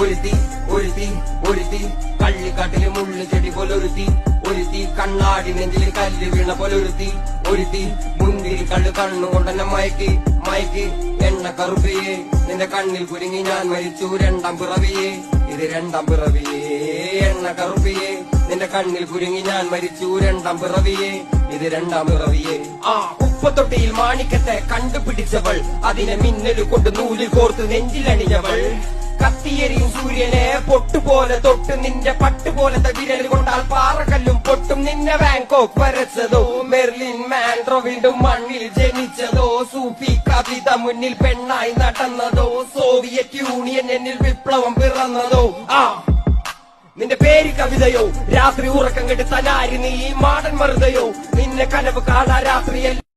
ഒരുത്തി ഒരുത്തി ഒരുത്തി. കള്ളിക്കാട്ടിലെ മുള്ളു ചെടി പോലൊരുത്തി ഒരുത്തി. കണ്ണാടി നെഞ്ചിൽ കല്ല് വീണ പോലൊരുത്തി ഒരുത്തി. മുന്തിരി കള്ള് കണ്ണുകൊണ്ടെന്നെ മയക്കി മയക്കി. എണ്ണ കറുപ്പിയെ നിന്റെ കണ്ണിൽ കുരുങ്ങി ഞാൻ മരിച്ചു. രണ്ടാം പിറവിയെ ഇത് രണ്ടാം പിറവിയേ. എണ്ണ കറുപ്പിയെ നിന്റെ കണ്ണിൽ കുരുങ്ങി ഞാൻ മരിച്ചു. രണ്ടാം പിറവിയെ ഇത് രണ്ടാം പിറവിയെ. ആ ഉപ്പത്തൊട്ടിയിൽ മാണിക്കത്തെ കണ്ടുപിടിച്ചവൾ അതിനെ മിന്നലു കൊണ്ട് നൂലിൽ കോർത്ത് നെഞ്ചിലണിഞ്ഞവൾ. സൂര്യനെ പൊട്ടുപോലെ തൊട്ട് നിന്റെ പട്ടുപോലത്തെ വിരൽ കൊണ്ടാൽ പാറക്കല്ലും പൊട്ടും നിന്നെ ബാങ്കോക്ക് വരച്ചതോ മെർലിൻ മാൻഡ്രോ വീണ്ടും മണ്ണിൽ ജനിച്ചതോ. സൂഫി കവിത മുന്നിൽ പെണ്ണായി നടന്നതോ. സോവിയറ്റ് യൂണിയൻ എന്നിൽ വിപ്ലവം പിറന്നതോ. ആ നിന്റെ പേര് കവിതയോ. രാത്രി ഉറക്കം കെട്ട് തലാരി നീ? മാടൻ മറുതയോ. നിന്നെ കനവ് കാണാ രാത്രിയല്ല.